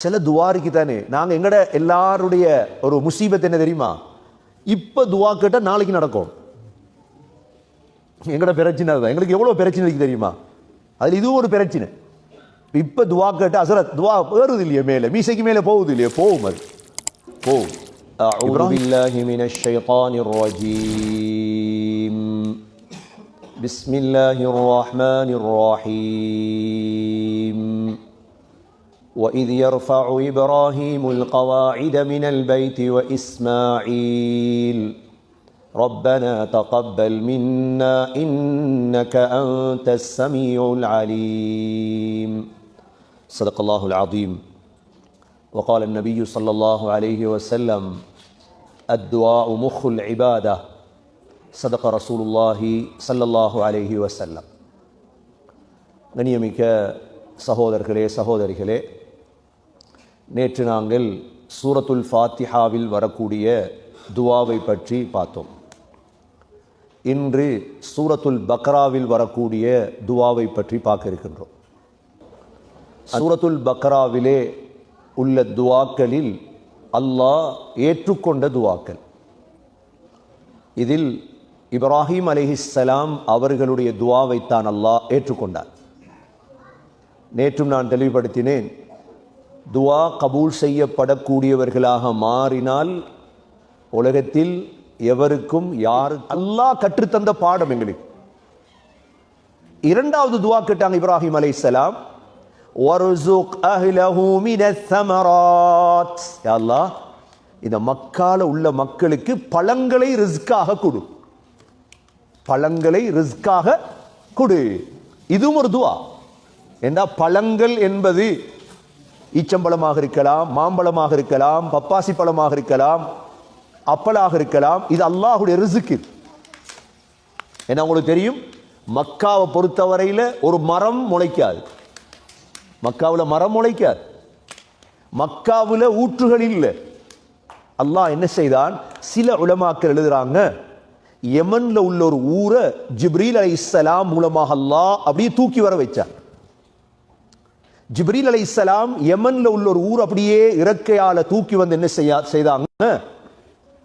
சில துவாரிக்கு தானே நாங்க எங்கட எல்லாருடைய ஒரு முசீபத் என்ன தெரியுமா இப்ப துவா கேட்டா நாளைக்கு நடக்கும் எங்கட பிரச்சனை அதுதான் எங்களுக்கு எவ்வளவு பிரச்சனை இருக்கு தெரியுமா அதுல இதுவும் ஒரு பிரச்சனை இப்ப துவா கேட்டா அசரத் துவா ஏறுது இல்லையே மேல மீசைக்கு மேல போகுது இல்லையே போகும் அது போகும் أعوذ إبراهيم. بالله من الشيطان الرجيم بسم الله الرحمن الرحيم وإذ يرفع إبراهيم القواعد من البيت وإسماعيل ربنا تقبل منا إنك أنت السميع العليم صدق الله العظيم وقال النبي صلى الله عليه وسلم الدعاء مخ العبادة صدق رسول الله صلى الله عليه وسلم கண்ணியமிக்க சகோதரர்களே சகோதரிகளே நேற்று நாங்கள் சூரத்துல் ஃபாத்திஹாவில் வரக்கூடிய துவாவை பற்றி பார்த்தோம். இன்று சூரத்துல் பக்ராவில் வரக்கூடிய துவாவை பற்றி பார்க்க இருக்கின்றோம். சூரத்துல் பக்ராவிலே உள்ள துவாக்களில் அல்லாஹ் ஏற்றுக்கொண்ட துவாக்கள். இதில் இப்ராஹிம் அலைஹிஸ்ஸலாம் அவர்களுடைய துவாவைத்தான் அல்லாஹ் ஏற்றுக்கொண்டார். நேற்றும் நான் தெளிவுபடுத்தினேன். துவா கபூல் செய்யப்படக்கூடியவர்களாக மாறினால் உலகத்தில் எவருக்கும் யாரு அல்லாஹ் கற்றுத்தந்த பாடம் எங்களுக்கு. இரண்டாவது துவா கேட்டாங்க இப்ராஹிம் அலை சலாம். அல்லாஹ் இந்த மக்கால உள்ள மக்களுக்கு பழங்களை ரிஸ்காக கொடு. பழங்களை ரிஸ்காக கொடு. இதுவும் ஒரு துவா. ஏண்டா பழங்கள் என்பது ஈச்சம்பழமாக இருக்கலாம் மாம்பழமாக இருக்கலாம் பப்பாசி பழமாக இருக்கலாம் அப்பலாக இருக்கலாம். இது அல்லாஹுடைய ரிசுக்கு. ஏன்னா உங்களுக்கு தெரியும் மக்காவை பொறுத்தவரையில் ஒரு மரம் முளைக்காது. மக்காவில் மரம் முளைக்காது. மக்காவில் ஊற்றுகள் இல்லை. அல்லாஹ் என்ன செய்தான்? சில உலமாக்கள் எழுதுறாங்க யமன்ல உள்ள ஒரு ஊரை ஜிப்ரீல் அலைஹிஸ்ஸலாம் மூலமாக அல்லாஹ் அப்படியே தூக்கி வர வச்சார் ஜிப்ரீல் அலைஹிஸ்ஸலாம் யமன்ல உள்ள ஒரு ஊர் அப்படியே இறக்கையால தூக்கி வந்து என்ன செய்ய செய்தாங்க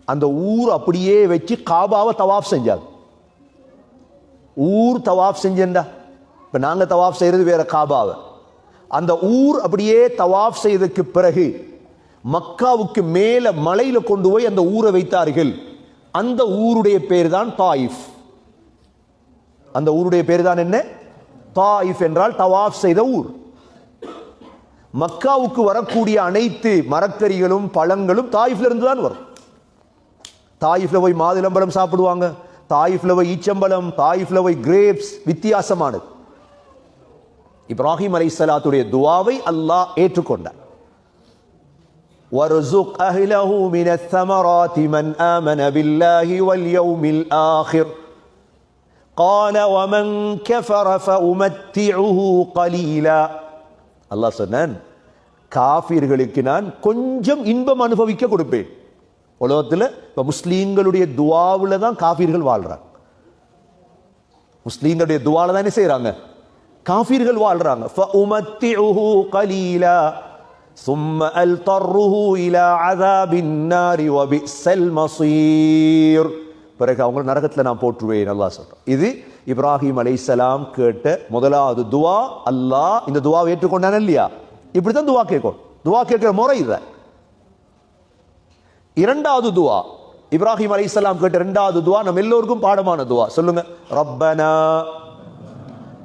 அந்த ஊர் அப்படியே வச்சு காபாவை தவாஃப் செஞ்சாங்க. ஊர் தவாஃப் செஞ்சேன்டா. இப்போ நாங்கள் தவாஃப் செய்கிறது வேற காபாவை. அந்த ஊர் அப்படியே தவாஃப் செய்ததுக்கு பிறகு மக்காவுக்கு மேலே மலையில் கொண்டு போய் அந்த ஊரை வைத்தார்கள். அந்த ஊருடைய பேர் தான் தாயிஃப். அந்த ஊருடைய பேர் தான் என்ன? தாயிஃப் என்றால் தவாஃப் செய்த ஊர். மக்காவுக்கு வரக்கூடிய அனைத்து மரக்கறிகளும் பழங்களும் தாயிஃப்ல இருந்து தான் வரும் தாயிஃப்ல போய் மாதுளம்பழம் சாப்பிடுவாங்க தாயிஃப்ல போய் ஈச்சம்பழம் தாயிஃப்ல போய் கிரேப்ஸ் வித்தியாசமானது இப்ராஹிம் அலைஹிஸ்ஸலாத்துடைய துவாவை அல்லாஹ் ஏற்றுக்கொண்டார் وارزق أهله من الثمرات من آمن بالله واليوم الآخر قال ومن كفر فأمتعه قليلا அல்லாஹ் சொன்னான் காஃபிர்களுக்கு நான் கொஞ்சம் இன்பம் அனுபவிக்க கொடுப்பேன் உலகத்தில் இப்போ முஸ்லீம்களுடைய துவாவில் தான் காஃபிர்கள் வாழ்றாங்க முஸ்லீம்களுடைய துவால தான் என்ன செய்றாங்க காஃபிர்கள் வாழ்றாங்க فأمتعه قليلا ثم ألطره إلى عذاب النار وبئس المصير பிறகு அவங்க நரகத்தில் நான் போட்டுருவேன் அல்லாஹ் சொல்றான் இது இப்ராஹிம் அலைசலாம் கேட்ட முதலாவது துவா அல்லாஹ் இந்த துவாவை ஏற்றுக்கொண்டான இல்லையா? இப்படித்தான் துவா கேட்கும். துவா கேட்கிற முறை இதை இரண்டாவது துவா இப்ராஹிம் அலைஹிஸ்ஸலாம் கேட்ட இரண்டாவது துவா நம்ம எல்லோருக்கும் பாடமான துவா. சொல்லுங்க. ரப்பனா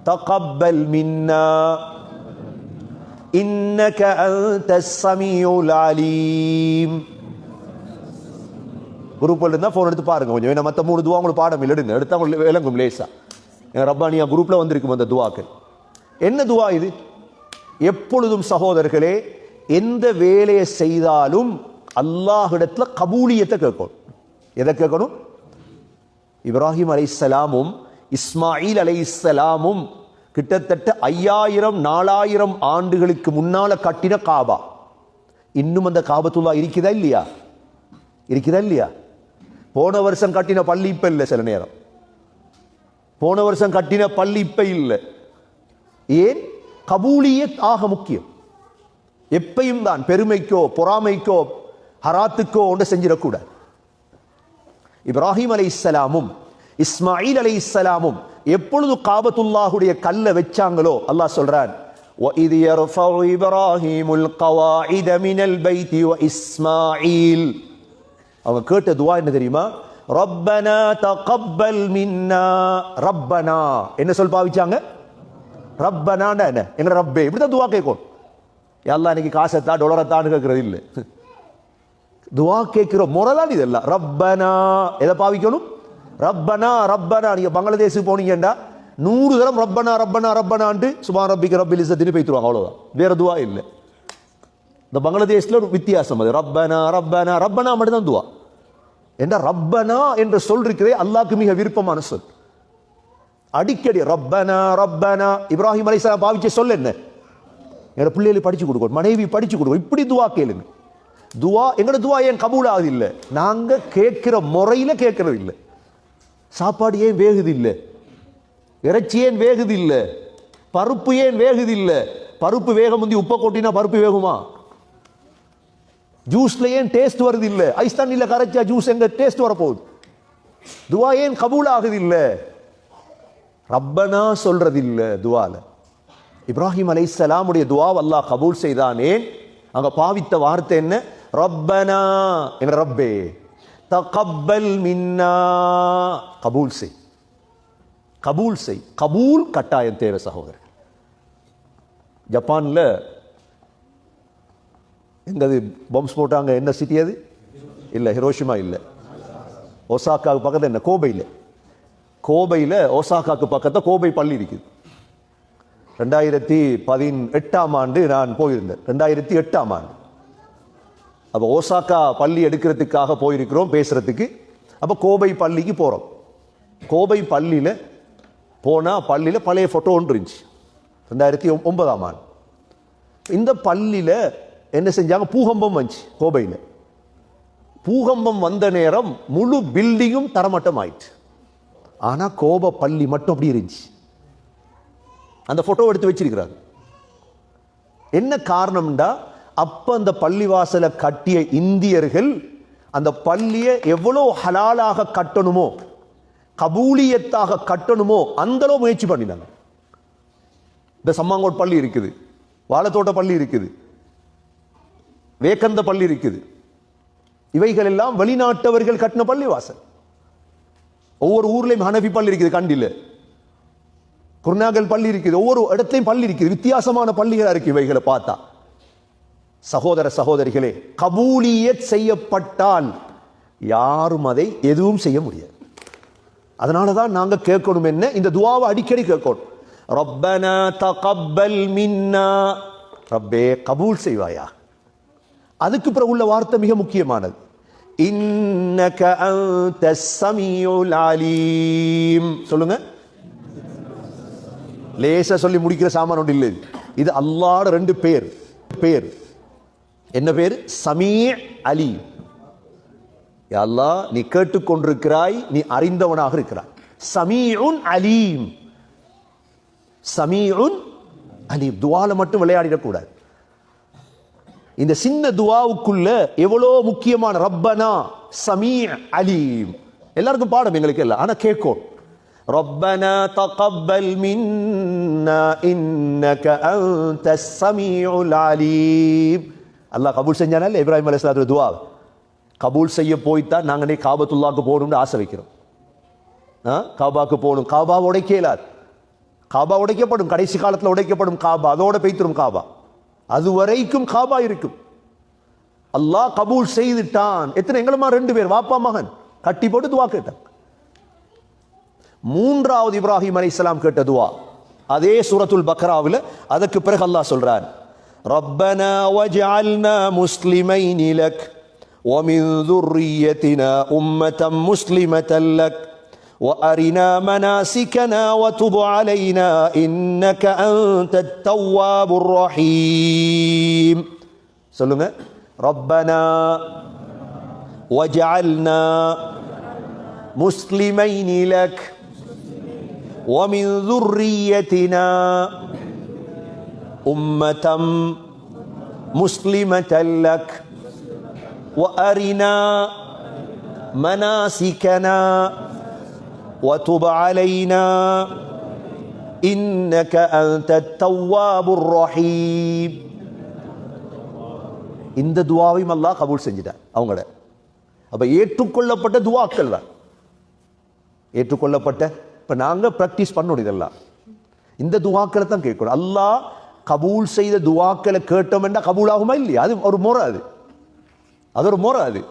தகப்பல் மின்னா இன்னக அன்த ஸமீஉல் அலீம். குரூப்ல இருந்தால் ஃபோன் எடுத்து பாருங்க கொஞ்சம். ஏன்னா மற்ற மூணு துவா உங்களுக்கு பாடம் இல்லைடுங்க எடுத்தால் எடுத்தா உங்களுக்கு விளங்கும் லேசா. எங்க ரப்பானியா குரூப்பில் வந்திருக்கும் அந்த துவாக்கள் என்ன துவா இது? எப்பொழுதும் சகோதரர்களே எந்த வேலையை செய்தாலும் அல்லாஹிடத்தில் கபூலியத்தை கேட்கணும். எதை கேட்கணும்? இப்ராஹிம் அலைஹிஸ்ஸலாமும் இஸ்மாயில் அலைஹிஸ்ஸலாமும் கிட்டத்தட்ட ஐயாயிரம் நாலாயிரம் ஆண்டுகளுக்கு முன்னால் கட்டின காபா. இன்னும் அந்த காபத்துல்லா இருக்குதா இல்லையா? இருக்குதா இல்லையா? போன வருஷம் கட்டின பள்ளி இப்ப இல்லை சில நேரம் போன வருஷம் கட்டின பள்ளி இப்ப இல்லை ஏன் கபூலியத் ஆக முக்கியம் எப்பையும் தான் பெருமைக்கோ பொறாமைக்கோ ஹராத்துக்கோ ஒன்று செஞ்சிடக்கூடாது இப்ராஹிம் அலை இஸ்லாமும் இஸ்மாயில் அலை இஸ்லாமும் எப்பொழுது காபத்துல்லாஹுடைய கல்லை வச்சாங்களோ அல்லாஹ் சொல்றான் وَإِذْ يَرْفَعُ إِبْرَاهِيمُ الْقَوَاعِدَ مِنَ الْبَيْتِ وَإِسْمَاعِيلُ அவங்க கேட்ட துவா என்ன தெரியுமா? ரப்பனா தகப்பல் மின்னா. ரப்பனா. என்ன சொல் பாவிச்சாங்க? ரப்பனா என்ன? என்ன ரப்பே? இப்படிதான் துவா கேட்கும். எல்லாம் இன்னைக்கு காசத்தா டொலரத்தான்னு கேட்கறது இல்லை. துவா கேட்கிற முறைதான் இதெல்லாம். ரப்பனா. எதை பாவிக்கணும்? ரப்பனா ரப்பனா. நீங்க பங்களாதேஷுக்கு போனீங்கடா நூறு தரம் ரப்பனா ரப்பனா ரப்பனான்ட்டு சுபா ரப்பிக்கு ரப்பில் இசத்தின்னு பேத்துருவாங்க அவ்வளோதான் வேற துவா இல்லை. இந்த பங்களாதேஷ்ல ஒரு வித்தியாசம் அது. ரப்பனா ரப்பனா. ரப்பனா மட்டும்தான் துவா. என்ற ரப்பனா என்று சொல் அல்லாக்கு மிக விருப்பமான சொல். அடிக்கடி ரப்பனா ரப்பனா. இப்ராஹிம் அலைஹிஸ்ஸலாம் பாவிச்ச சொல் என்ன? என் பிள்ளைகளை படிச்சு கொடுக்கணும் மனைவி படிச்சு கொடுக்கும் இப்படி துவா கேளுங்க. துவா எங்களோட துவா ஏன் கபூல் ஆகுது இல்லை? நாங்கள் கேட்கிற முறையில் கேட்கறது இல்லை. சாப்பாடு ஏன் வேகுது இல்லை? இறைச்சி ஏன் வேகுது இல்லை? பருப்பு ஏன் வேகுது இல்லை? பருப்பு வேக முந்தி உப்பை கொட்டினா பருப்பு வேகுமா? ஜூஸ்ல ஏன் டேஸ்ட் வருது இல்ல ஐஸ் தண்ணியில கரைச்சா ஜூஸ் எங்க டேஸ்ட் வரப்போகுது? துவா ஏன் கபூல் ஆகுது இல்ல ரப்பனா சொல்றது இல்ல துவால. இப்ராஹிம் அலை அலைஹிஸ்ஸலாமுடைய துவா அல்லாஹ் கபூல் செய்தானே? அங்க பாவித்த வார்த்தை என்ன? ரப்பனா. என் ரப்பே? தகப்பல் மின்னா. கபூல் செய். கபூல் செய். கபூல் கட்டாயம் தேவை சகோதரர் ஜப்பான்ல எங்கே அது பம்ப்ஸ் போட்டாங்க என்ன சிட்டி அது? இல்லை ஹிரோஷிமா இல்லை. ஒசாக்காவுக்கு பக்கத்தில் என்ன? கோபையில். கோபையில் ஒசாக்காவுக்கு பக்கத்தில் கோபை பள்ளி இருக்குது. ரெண்டாயிரத்தி பதினெட்டாம் ஆண்டு நான் போயிருந்தேன். ரெண்டாயிரத்தி எட்டாம் ஆண்டு. அப்போ ஓசாக்கா பள்ளி எடுக்கிறதுக்காக போயிருக்கிறோம் பேசுகிறதுக்கு அப்போ கோபை பள்ளிக்கு போகிறோம் கோபை பள்ளியில் போனால் பள்ளியில் பழைய ஃபோட்டோ ஒன்று இருந்துச்சு. ரெண்டாயிரத்தி ஒன்பதாம் ஆண்டு. இந்த பள்ளியில் என்ன செஞ்சாங்க? பூகம்பம் வந்துச்சு கோபையில். பூகம்பம் வந்த நேரம் முழு பில்டிங்கும் தரமட்டம் ஆயிடுச்சு ஆனால் கோப பள்ளி மட்டும் அப்படி இருந்துச்சு. அந்த ஃபோட்டோ எடுத்து வச்சிருக்கிறாங்க என்ன காரணம்டா? அப்போ அந்த பள்ளிவாசலை கட்டிய இந்தியர்கள் அந்த பள்ளியை எவ்வளோ ஹலாலாக கட்டணுமோ கபூலியத்தாக கட்டணுமோ அந்த அளவு முயற்சி பண்ணினாங்க. இந்த சம்மாங்கோட் பள்ளி இருக்குது வாழத்தோட்ட பள்ளி இருக்குது வேக்கந்த பள்ளி இருக்குது. இவைகள் எல்லாம் வெளிநாட்டவர்கள் கட்டின பள்ளிவாசல். ஒவ்வொரு ஊர்லயும் ஹனபி பள்ளி இருக்குது கண்டில. குருநாகல் பள்ளி இருக்குது ஒவ்வொரு இடத்தையும் பள்ளி இருக்குது. வித்தியாசமான பள்ளிகளா இருக்கு இவைகளை பார்த்தா. சகோதர சகோதரிகளே கபூலியத் செய்யப்பட்டால் யாரும் அதை எதுவும் செய்ய முடியாது. அதனால தான் நாங்க கேட்கணும் என்ன? இந்த துவாவை அடிக்கடி கேட்கணும். ரப்பனா தகப்பல் மின்னா. ரப்பே கபூல் செய்வாயா? அதுக்கு பிறகு உள்ள வார்த்தை மிக முக்கியமானது. இன்னக அன்த ஸமீஉல் அலீம். சொல்லுங்க. லேசா சொல்லி முடிக்கிற சாமான் ஒன்று இல்லை இது. அல்லாட ரெண்டு பேர். பேர். என்ன பேர்? சமீ அலி அல்லா நீ கேட்டுக்கொண்டிருக்கிறாய் நீ அறிந்தவனாக இருக்கிறாய். சமீஉன் அலீம். சமீஉன் அலீம். துவால மட்டும் விளையாடிடக்கூடாது. இந்த சின்ன துவாவுக்குள்ள எவ்வளோ முக்கியமான ரப்பனா சமீ அலீம் எல்லாருக்கும் பாடம் எங்களுக்கு இல்லை ஆனா கேட்கும் ربنا تقبل منا انك انت السميع العليم அல்லாஹ் கபூல் செஞ்சானா இல்ல இப்ராஹிம் அலைஹிஸ்ஸலாத்து துவா கபூல் செய்ய போய்த்தான் நாங்க நீ காபத்துல்லாக்கு போகணும்னு ஆசை வைக்கிறோம் ஆ? காபாக்கு போகணும் காபா உடைக்க இயலாது காபா உடைக்கப்படும் கடைசி காலத்துல உடைக்கப்படும் காபா அதோட பெய்த்திரும் காபா அது வரைக்கும் காபா இருக்கும் அல்லாஹ் கபூல் செய்துட்டான் எத்தனை எங்களுமா ரெண்டு பேர் வாப்பா மகன் கட்டி போட்டு துவா கேட்டான் மூன்றாவது இப்ராஹிம் அலைஹிஸ்ஸலாம் கேட்ட துவா அதே சூரத்துல் பக்ராவில் அதற்கு பிறகு அல்லாஹ் சொல்றான் ربنا وجعلنا مسلمين لك ومن ذريتنا أمة مسلمة لك وأرنا مناسكنا وتب علينا إنك أنت التواب الرحيم சொல்லுங்க ربنا وجعلنا مسلمين لك ومن ذريتنا أمة مسلمة لك وأرنا مناسكنا وتب علينا إنك أنت التواب الرحيم இந்த துவாவையும் அல்லாஹ் கபூல் செஞ்சிட்டார் அவங்கள அப்ப ஏற்றுக்கொள்ளப்பட்ட துவாக்கள் தான் ஏற்றுக்கொள்ளப்பட்ட இப்ப நாங்க பிராக்டிஸ் பண்ணணும் இதெல்லாம் இந்த துவாக்களை தான் கேட்கணும் அல்லாஹ் கபூல் செய்த துவாக்களை கேட்டோம் என்றா கபூல் ஆகுமா இல்லையா அது ஒரு முறை அது அது ஒரு முறை அது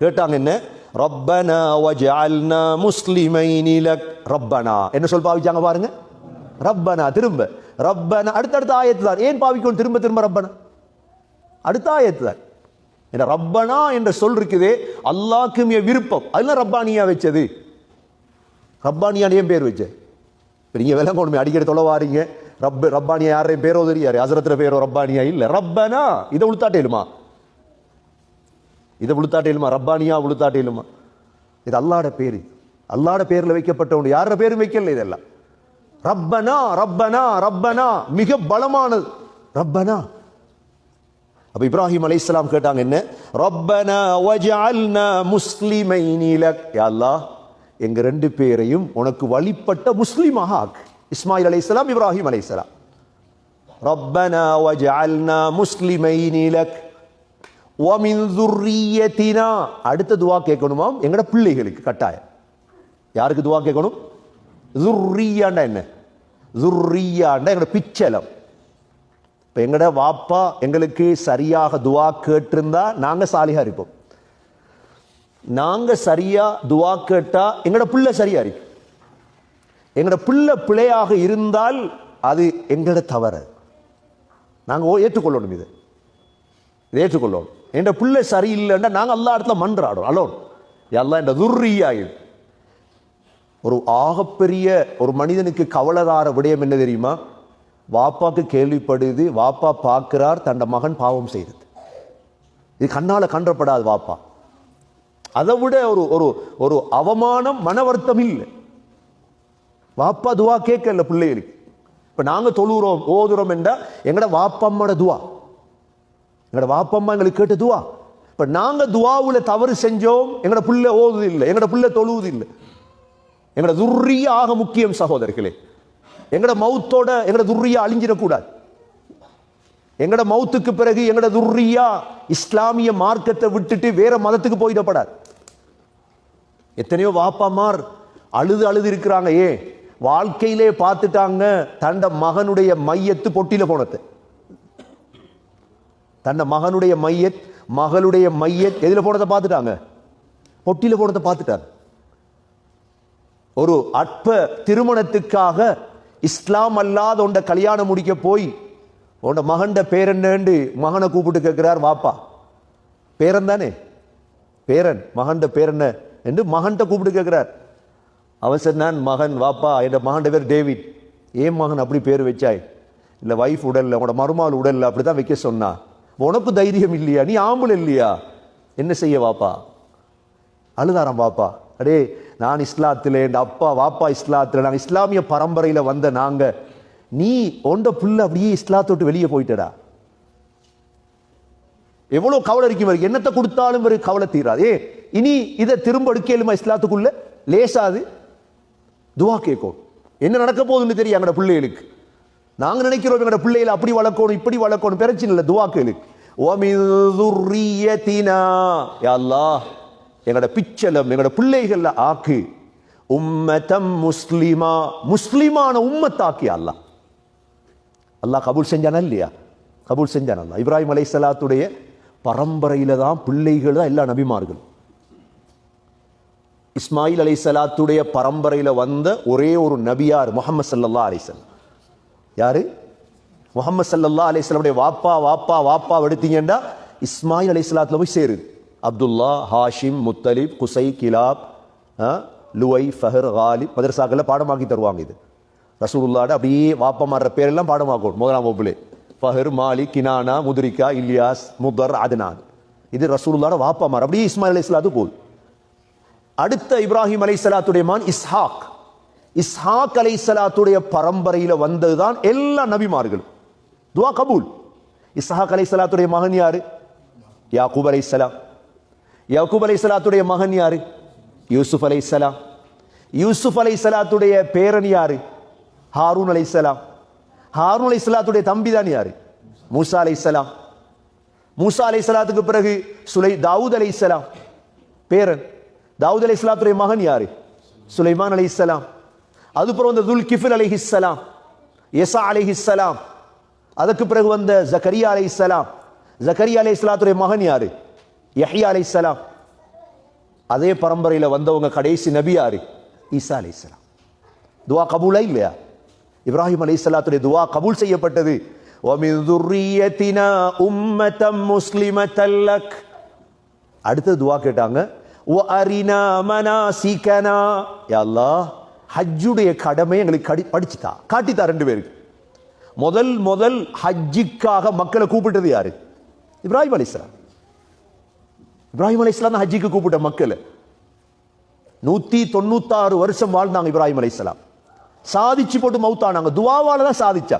கேட்டாங்க என்ன ரப்பனா வஜஅல்னா முஸ்லிமைனி லக். ரப்பனா. என்ன சொல் பாவிச்சாங்க பாருங்க? ரப்பனா திரும்ப. ரப்பனா அடுத்தடுத்த ஆயத்து தான் ஏன் பாவிக்கணும்? திரும்ப திரும்ப ரப்பனா. அடுத்த ஆயத்து தான் என்ன ரப்பனா என்ற சொல் இருக்குதே அல்லாஹ்க்கு விருப்பம். அதெல்லாம் ரப்பானியா வச்சது. ரப்பானியான் ஏன் பேர் வச்ச? இப்போ நீங்கள் விலை கொண்டு அடிக்கடி தொலைவாரீங்க ரப்ப ரப்பானியா யாரையும் பேரோ தெரியாரு ஹசரத்துல பேரோ ரப்பானியா இல்லை. ரப்பனா இதை உளுத்தாட்டேலுமா இதை உளுத்தாட்டிலுமா? ரப்பானியா உளுத்தாட்டிலுமா? இது அல்லாட பேர் அல்லாட பேரில் வைக்கப்பட்ட ஒன்று யார பேரும் வைக்கல இதெல்லாம். ரப்பனா ரப்பனா ரப்பனா. மிக பலமானது. ரப்பனா. அப்ப இப்ராஹிம் அலைஹிஸ்ஸலாம் கேட்டாங்க என்ன? ரப்பனா வஜஅல்னா முஸ்லிமைனி லக். யா அல்லாஹ் எங்க ரெண்டு பேரையும் உனக்கு வழிபட்ட முஸ்லிமாக ஆக்கு. இஸ்மாயில் அலைஹிஸ்ஸலாம் இப்ராஹிம் அலைஹிஸ்ஸலாம் ரப்பனா வஜஅல்னா முஸ்லிமைனி லக். வமின் அடுத்த துவா கேட்கணுமாம் எங்கட பிள்ளைகளுக்கு கட்டாயம். யாருக்கு துவா கேட்கணும்? துர்ரியாண்டா என்ன? துர்ரியாண்டா எங்கட பிச்சலம். இப்போ எங்கட வாப்பா எங்களுக்கு சரியாக துவா கேட்டிருந்தா நாங்கள் சாலிகா இருப்போம். நாங்கள் சரியா துவா கேட்டால் எங்கட பிள்ளை சரியா இருக்கும் எங்களோட பிள்ளை பிழையாக இருந்தால் அது எங்களோட தவறு. நாங்கள் ஓ- ஏற்றுக்கொள்ளணும் இது. இதை ஏற்றுக்கொள்ளணும் என்ற பிள்ளை சரியில்லைன்னா நாங்கள் எல்லா இடத்துல மன்றாடும் அலோன் எல்லாம் என்ற துர்ரியாயும் ஒரு ஆகப்பெரிய ஒரு மனிதனுக்கு கவலைதார விடயம் என்ன தெரியுமா? வாப்பாக்கு கேள்விப்படுது வாப்பா பார்க்கிறார் தண்ட மகன் பாவம் செய்தது. இது கண்ணால் கன்றப்படாது வாப்பா. அதை விட ஒரு ஒரு ஒரு அவமானம் மன வருத்தம் இல்லை. வாப்பா துவா கேட்கல பிள்ளைகளுக்கு. இப்போ நாங்கள் தொழுகிறோம் ஓதுறோம் என்றா எங்கட வாப்பம்மோட துவா. எங்களோட வாப்பம்மா எங்களுக்கு கேட்ட துவா. இப்போ நாங்கள் துவாவில் தவறு செஞ்சோம் எங்களோட புள்ள ஓதுது இல்லை எங்களோட பிள்ளை தொழுவது இல்லை எங்களோட துர்ரியா ஆக முக்கியம் சகோதரர்களே. எங்களோட மௌத்தோட எங்களோட துர்ரியா அழிஞ்சிடக்கூடாது. எங்களோட மவுத்துக்கு பிறகு எங்களோட துர்ரியா இஸ்லாமிய மார்க்கத்தை விட்டுட்டு வேற மதத்துக்கு போயிடப்படாது. எத்தனையோ வாப்பாமார் அழுது அழுது இருக்கிறாங்க ஏன்? வாழ்க்கையிலே பார்த்துட்டாங்க தண்ட மகனுடைய மையத்து பொட்டில போனது. தன்னை மகனுடைய மையத் மகளுடைய மையத் எதுல போனதை பார்த்துட்டாங்க. பொட்டில போனதை பார்த்துட்டாங்க. ஒரு அற்ப திருமணத்துக்காக இஸ்லாம் அல்லாத உண்ட கல்யாணம் முடிக்க போய் உன்ட மகன்ட பேரன்னு மகனை கூப்பிட்டு கேட்கிறார் வாப்பா. பேரன் தானே? பேரன் மகன்ட பேரன்ன என்று மகன்கிட்ட கூப்பிட்டு கேட்கிறார் அவன் சொன்னான் மகன் வாப்பா என் மகன்ட பேர் டேவிட். ஏன் மகன் அப்படி பேர் வச்சாய்? இல்லை வைஃப் உடல்ல உன்னோட மருமாள் உடல்ல அப்படிதான் வைக்க சொன்னா. உனக்கு தைரியம் இல்லையா? நீ ஆம்பளை இல்லையா? என்ன செய்ய வாப்பா? அழுதாராம் பாப்பா அடே நான் இஸ்லாத்தில் என் அப்பா வாப்பா இஸ்லாத்தில் நாங்கள் இஸ்லாமிய பரம்பரையில் வந்த நாங்கள் நீ ஒண்ட புள்ள அப்படியே இஸ்லாத்தோட்டு வெளியே போயிட்டடா. எவ்வளோ கவலை இருக்கும் இவருக்கு என்னத்தை கொடுத்தாலும் ஒரு கவலை தீராது. ஏ இனி இதை திரும்ப எடுக்கலுமா இஸ்லாத்துக்குள்ள? லேசாது. துவா கேட்கும். என்ன நடக்க போகுதுன்னு தெரியும் எங்கட பிள்ளைகளுக்கு. நாங்கள் நினைக்கிறோம் எங்களோட பிள்ளைகளை அப்படி வளர்க்கணும் இப்படி வளர்க்கணும். பிரச்சனை இல்லை துவா கேளு. யாழ்லா எங்களோட பிச்சலம் எங்களோட பிள்ளைகள்ல ஆக்கு. உம்மதம் முஸ்லிமா. முஸ்லிமான உம்மத்தாக்கு அல்லா அல்லாஹ். கபூல் செஞ்சானா இல்லையா? கபூல் செஞ்சான் அல்லா இப்ராஹிம் அலை சலாத்துடைய பரம்பரையில தான் பிள்ளைகள் தான் எல்லா நபிமார்கள். இஸ்மாயில் அலை சலாத்துடைய பரம்பரையில் வந்த ஒரே ஒரு நபியார் முகமது சல்லா அலிசல்லாம் யாரு? முகமது சல்லா அலிஸ்லாமுடைய வாப்பா வாப்பா வாப்பா எடுத்தீங்கன்னா இஸ்மாயில் அலைஹிஸ்ஸலாத்துல போய் சேருது அப்துல்லா ஹாஷிம் முத்தலிப் குசை கிலாப் ஆ, லுவை ஃபஹர் ஹாலிப் மதரசாக்கள்ல பாடமாக்கி தருவாங்க இது. ரசூலுல்லாட அப்படியே வாப்பா மாறுற பேரெல்லாம் பாடமாக்கும் முதலாம் வகுப்புலே. ஃபஹர் மாலி கினானா முதுரிகா இல்யாஸ் முதர் அதனான். இது ரசூலுல்லாட வாப்பா மாறு. அப்படியே இஸ்மாயில் அலைஹிஸ்ஸலாத்து போகுது. அடுத்த இப்ராஹிம் அலைஹிஸ்ஸலாத்துடைய மான் இஸ்ஹாக். இஸ்ஹாக் சலாத்துடைய பரம்பரையில் வந்ததுதான் எல்லா நபிமார்களும். துவா கபூல். இஸ்ஹாக் சலாத்துடைய மகன் யாரு? யாக்கூப் அலைஹிஸ்ஸலாம். யாக்கூப் சலாத்துடைய மகன் யாரு? யூசுப் அலைஹிஸ்ஸலாம். யூசுப் சலாத்துடைய பேரன் யாரு? ஹாரூன் அலைஹிஸ்ஸலாம். ஹாரூன் அலைஹிஸ்ஸலாத்துடைய தம்பி தான் யாரு? மூசா அலைஹிஸ்ஸலாம். மூசா அலைஹிஸ்ஸலாத்துக்கு பிறகு சுலை தாவூத் அலை சலாம் பேரன். தாவூத் அலைஹிஸ்ஸலாத்துடைய மகன் யாரு? சுலைமான் அலைஹிஸ்ஸலாம். அதுக்கப்புறம் வந்த துல் கிஃபில் அலிஹிஸ்லாம் எசா அலிஹிஸ்லாம் அதுக்கு பிறகு வந்த ஜக்கரியா அலி இஸ்லாம் ஜக்கரியா அலி இஸ்லாத்துடைய மகன் யாரு? யஹியா அலி இஸ்லாம் அதே பரம்பரையில் வந்தவங்க கடைசி நபி யாரு? ஈசா அலி இஸ்லாம் துவா கபூலா இல்லையா? இப்ராஹிம் அலி இஸ்லாத்துடைய துவா கபூல் செய்யப்பட்டது. அடுத்தது துவா கேட்டாங்க. ஓ அரினா சீக்கனா யா ஹஜ்ஜுடைய கடமை எங்களுக்கு கடி படிச்சுதா? காட்டித்தா ரெண்டு பேருக்கு. முதல் முதல் ஹஜ்ஜிக்காக மக்களை கூப்பிட்டது யாரு? இப்ராஹிம் அலைஹிஸ்ஸலாம் இப்ராஹிம் அலைஹிஸ்ஸலாம் தான் ஹஜ்ஜிக்கு கூப்பிட்ட மக்களை. நூத்தி தொண்ணூத்தாறு வருஷம் வாழ்ந்தாங்க இப்ராஹிம் அலைஹிஸ்ஸலாம் சாதிச்சு போட்டு மவுத்தானாங்க. துவாவால் தான் சாதிச்சா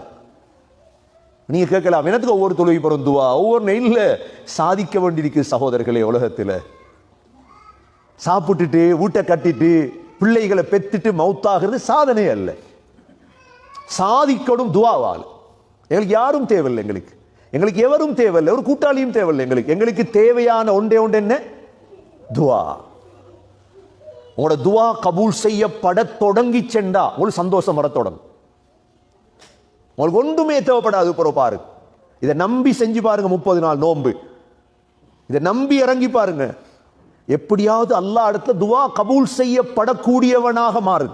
நீங்கள் கேட்கலாம் எனக்கு ஒவ்வொரு தொழுகை போறோம் துவா? ஒவ்வொரு நெய்ல சாதிக்க வேண்டியிருக்கு சகோதரர்களே உலகத்துல. சாப்பிட்டுட்டு வீட்டை கட்டிட்டு பிள்ளைகளை பெற்றுட்டு மௌத்தாகிறது சாதனை அல்ல. சாதிக்கணும் துவாவால். எங்களுக்கு யாரும் தேவையில்லை எங்களுக்கு. எங்களுக்கு எவரும் தேவையில்லை. ஒரு கூட்டாளியும் தேவையில்லை எங்களுக்கு. எங்களுக்கு தேவையான ஒன்றே ஒன்று என்ன? துவா. உங்களோட துவா கபூல் செய்யப்பட தொடங்கி சென்றா உங்களுக்கு சந்தோஷம் வர தொடங்கும். உங்களுக்கு ஒன்றுமே தேவைப்படாது பிறகு பாருங்க. இதை நம்பி செஞ்சு பாருங்க முப்பது நாள் நோன்பு. இதை நம்பி இறங்கி பாருங்க. எப்படியாவது அல்லாஹ் அடுத்த துவா கபூல் செய்யப்படக்கூடியவனாக மாறு.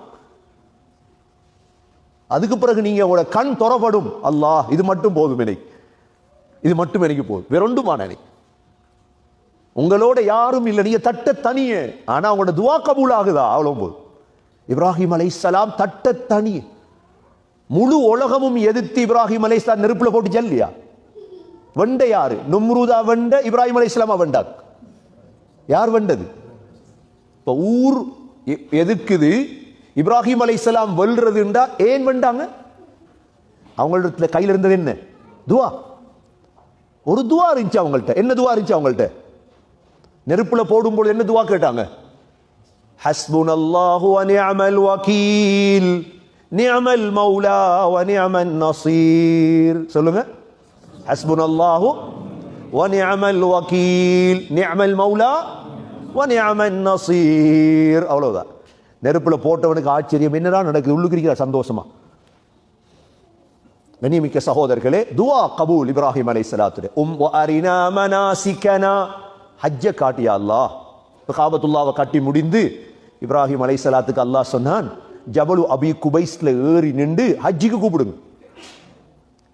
அதுக்கு பிறகு நீங்க உங்களோட கண் துறப்படும் அல்லாஹ் இது மட்டும் போதும் எனக்கு இது மட்டும் எனக்கு போதும். வேற ஒன்றுமான உங்களோட யாரும் இல்லை. நீங்க தட்ட தனியே. ஆனா உங்களோட துவா கபூல் ஆகுதா? அவ்வளவு போதும். இப்ராஹிம் சலாம் தட்ட தனியே. முழு உலகமும் எதிர்த்து இப்ராஹிம் அலை நெருப்புல போட்டு ஜல்லியா? வெண்ட யாரு நும்ருதா வெண்ட இப்ராஹிம் அலை இஸ்லாமா வெண்டாங்க. யார் வெண்டது இப்ப ஊர் எ- எதுக்குது? இப்ராஹிம் அலை இஸ்லாம் வெல்றதுண்டா ஏன் வெண்டாங்க அவங்கள்ட்ட கையில் இருந்தது என்ன? துவா. ஒரு துவா இருந்துச்சு அவங்கள்ட்ட. என்ன துவா இருந்துச்சு அவங்கள்ட்ட? நெருப்புல போடும்போது என்ன துவா கேட்டாங்க? ஹஸ்புன் அல்லாஹு அனியமல் வக்கீல் நியமல் மௌலா வனியமன் நசீர். சொல்லுங்க. ஹஸ்புன் அல்லாஹு ونعم வக்கீல் نعم மௌலா ونعم النصير அவ்வளவுதான். நெருப்புல போட்டவனுக்கு ஆச்சரியம். என்னடா நடக்குது? உள்ளுக்கு இருக்கிற சந்தோஷமா கண்ணியமிக்க சகோதரர்களே துவா கபூல் இப்ராஹிம் அலை சலாத்து உம் அரினா மனாசிக்கனா ஹஜ்ஜ காட்டியா அல்லாஹ். இப்ப காபத்துல்லாவை கட்டி முடிந்து இப்ராஹிம் அலை சலாத்துக்கு அல்லாஹ் சொன்னான் ஜபலு அபி குபைஸ்ல ஏறி நின்று ஹஜ்ஜிக்கு கூப்பிடுங்க.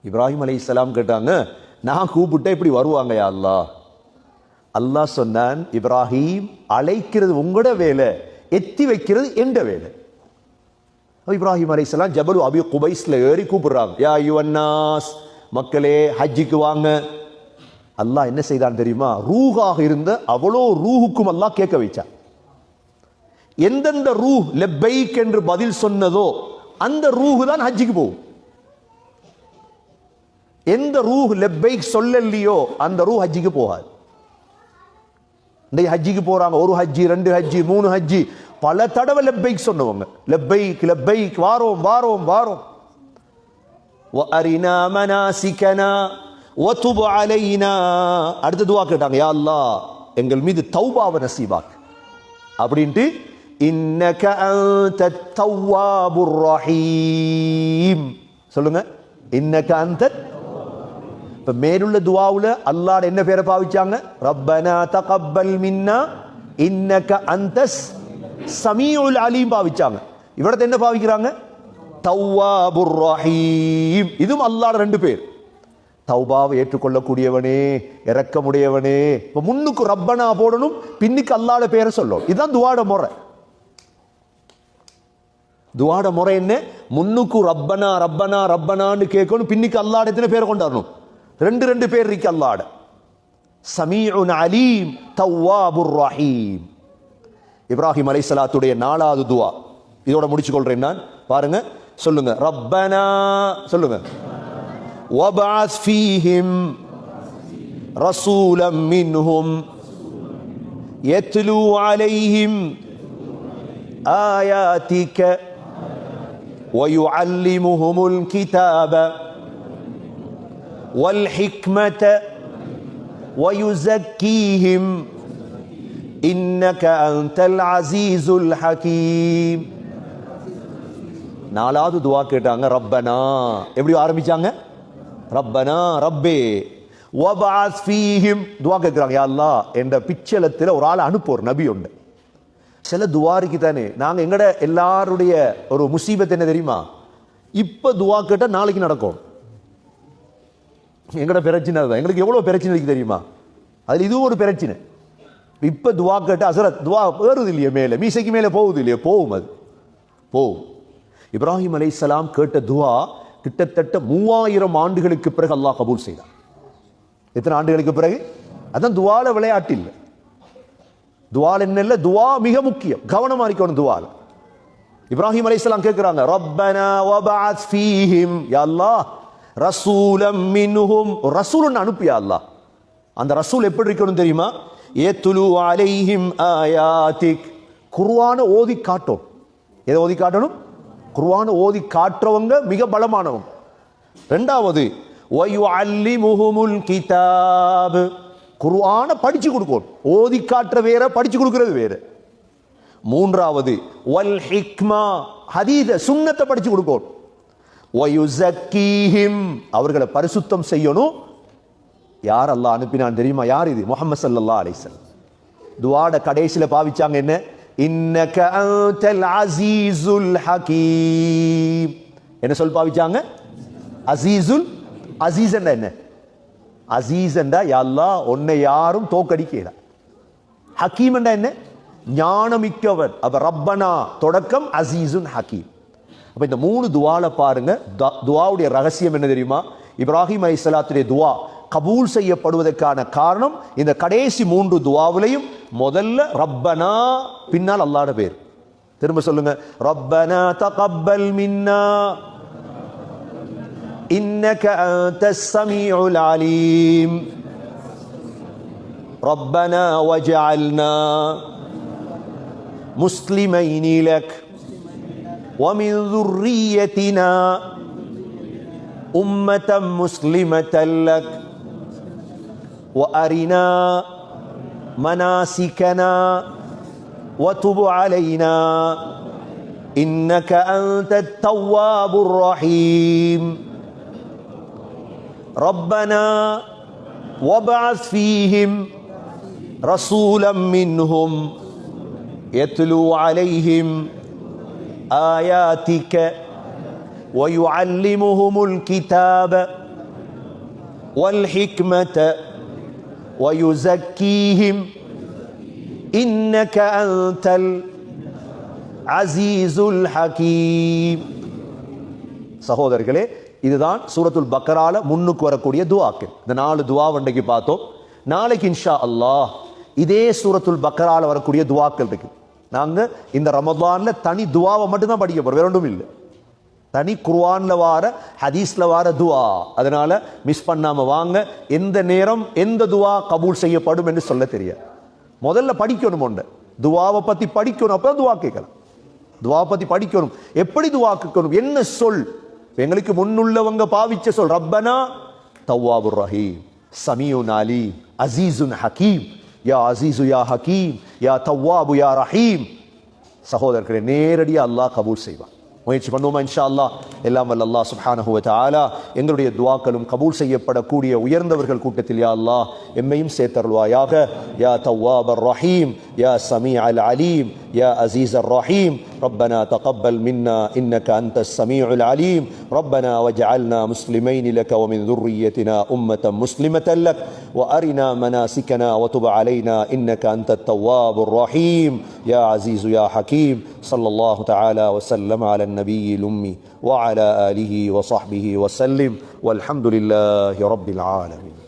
இப்ராஹிம் அலை கேட்டாங்க நான் கூப்பிட்டா இப்படி வருவாங்க யா அல்லா அல்லாஹ் சொன்னான் இப்ராஹிம் அழைக்கிறது உங்களோட வேலை எத்தி வைக்கிறது எந்த வேலை. இப்ராஹிம் அலைசலாம் ஜபலு அபி குபைஸ்ல ஏறி கூப்பிடுறாங்க. யா யுவன்னாஸ் மக்களே ஹஜ்ஜிக்கு வாங்க. அல்லாஹ் என்ன செய்தான் தெரியுமா? ரூஹாக இருந்த அவ்வளோ ரூஹுக்கும் அல்லாஹ் கேட்க வைச்சான் எந்தெந்த ரூஹ் லெப்பைக் என்று பதில் சொன்னதோ அந்த ரூஹு தான் ஹஜ்ஜிக்கு போகும். எந்த ரூஹ் லெப்பைக் சொல்லலையோ அந்த ரூஹ் ஹஜ்ஜிக்கு போகாது இன்றைக்கு ஹஜ்ஜிக்கு போறாங்க ஒரு ஹஜ்ஜி ரெண்டு ஹஜ்ஜி மூணு ஹஜ்ஜி பல தடவை லெப்பைக் சொன்னவங்க லெப்பைக் லெப்பைக் வாரோம் வாரோம் வாரோம் وَأَرِنَا مَنَاسِكَنَا وَتُبْ عَلَيْنَا அடுத்த துவா கேட்டாங்க யா அல்லாஹ் எங்கள் மீது தௌபாவை நசீபாக்கு அப்படின்ட்டு இன்னக அன்த தவ்வாபுர் ரஹீம் சொல்லுங்க இன்னக அன்த இப்ப மேலுள்ள துவாவுல அல்லாஹ் என்ன பேரை பாவிச்சாங்க? ரப்பனா தகப்பல் மின்னா இன்னக்க அந்தஸ் சமீஉல் அலீம் பாவிச்சாங்க. இவரத்தை என்ன பாவிக்கிறாங்க? தவ்வாபுர் ரஹீம். இதுவும் அல்லாட ரெண்டு பேர். தௌபாவை ஏற்றுக்கொள்ளக்கூடியவனே இறக்கமுடையவனே இப்ப முன்னுக்கு ரப்பனா போடணும் பின்னுக்கு அல்லாட பேரை சொல்லும் இதுதான் துவாட முறை. துவாட முறை என்ன? முன்னுக்கு ரப்பனா ரப்பனா ரப்பனான்னு கேட்கணும் பின்னுக்கு அல்லாட எத்தனை பேரை கொண்டாடணும்? ரெண்டு ரெண்டு பேர் இருக்கு அல்லாட சமீஉன் அலீம் தவ்வாபுர் ரஹீம் இப்ராஹிம் அலைஹிஸ்ஸலாத்துடைய நாலாவது துவா இதோட முடிச்சு கொள்றேன் நான் பாருங்க சொல்லுங்க ரப்பனா சொல்லுங்க வபஅஸ் ஃபீஹிம் رسولا منهم يتلو عليهم آياتك ويعلمهم الكتاب والحكمة ويزكيهم إنك أنت العزيز الحكيم நாலாவது துவா கேட்டாங்க ரப்பனா எப்படி ஆரம்பிச்சாங்க ரப்பனா ரப்பே வபாஸ் ஃபீஹிம் துவா கேட்குறாங்க யா அல்லாஹ் என்ற பிச்சலத்தில் ஒரு ஆள் அனுப்புவோர் நபி உண்டு சில துவாரிக்கு தானே நாங்கள் எங்கட எல்லாருடைய ஒரு முசீபத் என்ன தெரியுமா இப்போ துவா கேட்டால் நாளைக்கு நடக்கும் எங்களோட பிரச்சனை அதுதான். எங்களுக்கு எவ்வளோ பிரச்சனை இருக்குது தெரியுமா? அதில் இதுவும் ஒரு பிரச்சனை. இப்போ துவா கேட்டால் அசரத் துவா ஏறுது இல்லையே மேலே? மீசைக்கு மேலே போகுது இல்லையே? போகும் அது. போகும். இப்ராஹிம் அலை இஸ்லாம் கேட்ட துவா கிட்டத்தட்ட மூவாயிரம் ஆண்டுகளுக்கு பிறகு அல்லாஹ் கபூல் செய்தார். எத்தனை ஆண்டுகளுக்கு பிறகு? அதான் துவால விளையாட்டு இல்லை. துவால் என்ன இல்லை? துவா மிக முக்கியம். கவனமாக இருக்கணும் துவால. இப்ராஹிம் அலீஸ்லாம் கேட்குறாங்க ரப்பனா ஃபீஹிம். யா அல்லாஹ் ரசூலம் மின்ஹும். ரசூலுன்னு அனுப்பியா அல்லா அந்த ரசூல் எப்படி இருக்கணும் தெரியுமா? ஏத்துலு அலைஹிம் ஆயாத்திக். குர்ஆனை ஓதி காட்டும் எதை ஓதி காட்டணும்? குர்ஆனை ஓதி காட்டுறவங்க மிக பலமானவங்க. ரெண்டாவது ஒய் அல்லி முஹுமுல் கிதாப். குர்ஆனை படிச்சு கொடுக்கணும். ஓதி காட்டுற வேற படிச்சு கொடுக்கறது வேற. மூன்றாவது வல் ஹிக்மா. ஹதீத சுண்ணத்தை படிச்சு கொடுக்கணும். அவர்களை பரிசுத்தம் செய்யணும். யார் அல்லாஹ் அனுப்பினான் தெரியுமா? யார் இது? முகமது சல்லா அலிசல் துவாட கடைசியில் பாவிச்சாங்க என்ன? இன்னக அன்தல் அசீசுல் ஹகீம். என்ன சொல் பாவிச்சாங்க? அசீசுல் அசீஸ் என்ன? அசீஸ் என்றா யா உன்னை யாரும் தோக்கடிக்கல. ஹக்கீம் என்றா என்ன? ஞானமிக்கவர். அப்ப ரப்பனா தொடக்கம் அசீசுன் ஹக்கீம் அப்ப இந்த மூணு துவால பாருங்க த- துவாவுடைய ரகசியம் என்ன தெரியுமா இப்ராஹிம் அலைஹிஸ்ஸலாத்துடைய துவா கபூல் செய்யப்படுவதற்கான காரணம் இந்த கடைசி மூன்று துவாவிலையும் முதல்ல ரப்பனா பின்னால் அல்லாஹ்ட பேர் திரும்ப சொல்லுங்க ரப்பனா தகப்பல் மின்னா இன்னக அன்தஸ் ஸமீஉல் அலீம் ربنا وجعلنا مسلمين لك ومن ذريتنا أمة مسلمة لك وأرنا مناسكنا وتب علينا إنك أنت التواب الرحيم. ربنا وابعث فيهم رسولا منهم يتلو عليهم آياتك ويعلمهم الكتاب والحكمة ويزكيهم إنك أنت العزيز الحكيم சகோதரர்களே இதுதான் சூரத்துல் பக்கரால முன்னுக்கு வரக்கூடிய துவாக்கள் இந்த நாலு துவா வண்டைக்கு பார்த்தோம் நாளைக்கு இன்ஷா அல்லாஹ் இதே சூரத்துல் பக்கரால வரக்கூடிய துவாக்கள் இருக்கு நாங்கள் இந்த ரமதானில் தனி துவாவை மட்டும்தான் படிக்க போகிறோம் வேற ஒன்றும் இல்லை. தனி குர்வானில் வார ஹதீஸில் வார துவா. அதனால் மிஸ் பண்ணாமல் வாங்க. எந்த நேரம் எந்த துவா கபூல் செய்யப்படும் என்று சொல்ல தெரியாது. முதல்ல படிக்கணும் ஒன்று துவாவை பற்றி படிக்கணும் அப்போ துவா கேட்கலாம். துவா பற்றி படிக்கணும். எப்படி துவா கேட்கணும்? என்ன சொல்? எங்களுக்கு முன்னுள்ளவங்க பாவிச்ச சொல் ரப்பனா தவ்வாபுர் ரஹீம் சமியுன் அலி அசீசுன் ஹக்கீம் யா அசீசு யா ஹக்கீம் யா தவ்வாபு யா ரஹீம் சகோதரர்களே நேரடியாக அல்லாஹ் கபூல் செய்வான் முயற்சி பண்ணுவோமா இன்ஷா அல்லாஹ் எல்லாம் வல்ல அல்லாஹ் சுப்ஹானஹு வ தஆலா எங்களுடைய துவாக்களும் கபூல் செய்யப்படக்கூடிய உயர்ந்தவர்கள் கூட்டத்தில் யா அல்லாஹ் எம்மையும் சேர்த்தருள்வாயாக யா தவ்வாபர் ரஹீம் يا سميع العليم يا عزيز الرحيم ربنا تقبل منا إنك أنت السميع العليم. ربنا واجعلنا مسلمين لك ومن ذريتنا أمة مسلمة لك. وأرنا مناسكنا وتب علينا إنك أنت التواب الرحيم. يا عزيز يا حكيم صلى الله تعالى وسلم على النبي الأمي وعلى آله وصحبه وسلم. والحمد لله رب العالمين.